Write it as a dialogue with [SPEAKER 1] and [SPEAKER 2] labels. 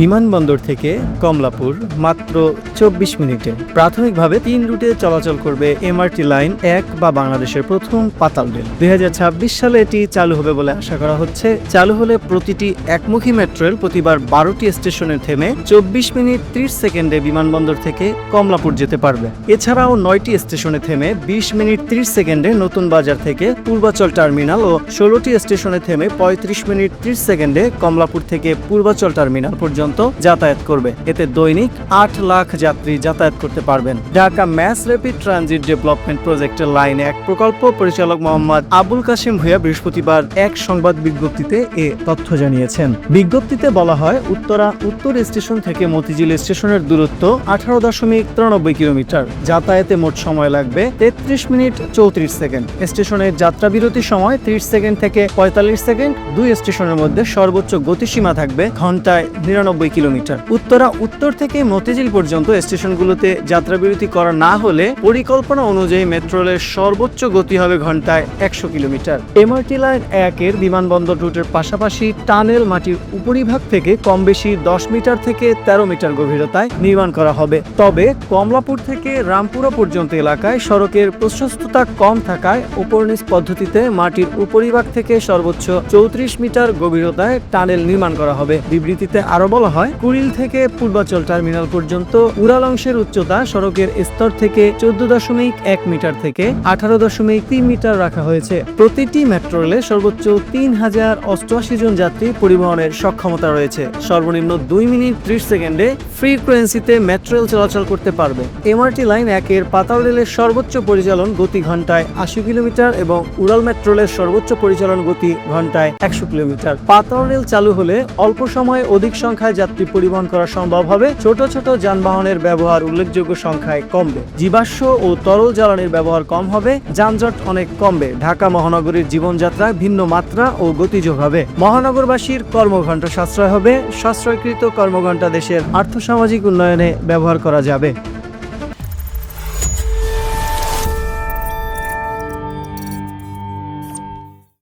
[SPEAKER 1] বিমানবন্দর থেকে কমলাপুর মাত্র চব্বিশ মিনিটে। প্রাথমিকভাবে তিন রুটে চলাচল করবে এমআরটি লাইন এক বা বাংলাদেশের প্রথম পাতাল রেল। দুই সালে এটি চালু হবে বলে আশা করা হচ্ছে। চালু হলে প্রতিটি একমুখী মেট্রো রেল প্রতিবার বারোটি স্টেশনে থেমে চব্বিশ মিনিট ত্রিশ সেকেন্ডে বিমানবন্দর থেকে কমলাপুর যেতে পারবে। এছাড়াও নয়টি স্টেশনে থেমে বিশ মিনিট ত্রিশ সেকেন্ডে নতুন বাজার থেকে পূর্বাচল টার্মিনাল ও ষোলোটি স্টেশনে থেমে পঁয়ত্রিশ মিনিট ত্রিশ সেকেন্ডে কমলাপুর থেকে পূর্বাচল টার্মিনাল পর্যন্ত যাতায়াত করবে। এতে দৈনিক আট লাখ যাত্রী যাতায়াত করতে পারবেন। Dhaka mass rapid transit development প্রজেক্টের লাইন এক প্রকল্প পরিচালক মোহাম্মদ আবুল কাশিম ভূঁইয়া বৃহস্পতিবার এক সংবাদ বিজ্ঞপ্তিতে এ তথ্য জানিয়েছেন। বিজ্ঞপ্তিতে বলা হয়, উত্তরা উত্তর স্টেশন থেকে মতিঝিল স্টেশনের দূরত্ব আঠারো দশমিক তিরানব্বই কিলোমিটার। যাতায়াতে মোট সময় লাগবে তেত্রিশ মিনিট চৌত্রিশ সেকেন্ড। স্টেশনের যাত্রা বিরতি সময় ত্রিশ সেকেন্ড থেকে পঁয়তাল্লিশ সেকেন্ড। দুই স্টেশনের মধ্যে সর্বোচ্চ গতিসীমা থাকবে ঘন্টায় নিরানব্বই কিলোমিটার। উত্তরা, উত্তর থেকে মতিঝিল পর্যন্ত স্টেশনগুলোতে যাত্রা বিরতি করা না হলে পরিকল্পনা অনুযায়ী মেট্রো রেলের সর্বোচ্চ গতি হবে ঘন্টায় একশো কিলোমিটার। এমআরটি লাইন একের বিমানবন্দর রুটের পাশাপাশি টানেল মাটির উপরিভাগ থেকে কম বেশি দশ মিটার থেকে তেরো মিটার গভীরতায় নির্মাণ করা হবে। তবে কমলাপুর থেকে রামপুরা পর্যন্ত এলাকায় সড়কের প্রশস্ততা কম থাকায় উপর নিচ পদ্ধতিতে মাটির উপরিভাগ থেকে সর্বোচ্চ চৌত্রিশ মিটার গভীরতায় টানেল নির্মাণ করা হবে। বিবৃতিতে আরও বলা হয়। কুড়িল থেকে পূর্বাচল টার্মিনাল পর্যন্ত উড়াল অংশের উচ্চতা সড়কের স্তর থেকে চোদ্দ দশমিক এক মিটার থেকে আঠারো দশমিক তিন মিটার রাখা হয়েছে। প্রতিটি মেট্রো রেলে সর্বোচ্চ তিন হাজার অষ্টআশি জন যাত্রী পরিবহনের সক্ষমতা রয়েছে। সর্বনিম্ন দুই মিনিট ত্রিশ সেকেন্ডে ফ্রিকোয়েন্সিতে মেট্রো রেল চলাচল করতে পারবে। এমআরটি লাইন একের পাতাল রেলের সর্বোচ্চ পরিচালন গতি ঘন্টায় আশি কিলোমিটার এবং উড়াল মেট্রো রেলের সর্বোচ্চ পরিচালন গতি ঘন্টায় একশো কিলোমিটার। পাতাল রেল চালু হলে অল্প সময়ে অধিক সংখ্যায় যাত্রী পরিবহন করা সম্ভব হবে। ছোট ছোট যানবাহনের ব্যবহার উল্লেখযোগ্য সংখ্যায় কমবে। জীবাশ্ম ও তরল জ্বালানির ব্যবহার কম হবে। যানজট অনেক কমবে। ঢাকা মহানগরীর জীবনযাত্রায় ভিন্ন মাত্রা ও গতিযোগ হবে। মহানগরবাসীর কর্মঘণ্টা সাশ্রয় হবে। সাশ্রয়কৃত কর্মঘণ্টা দেশের আর্থসামাজিক উন্নয়নে ব্যবহার করা যাবে।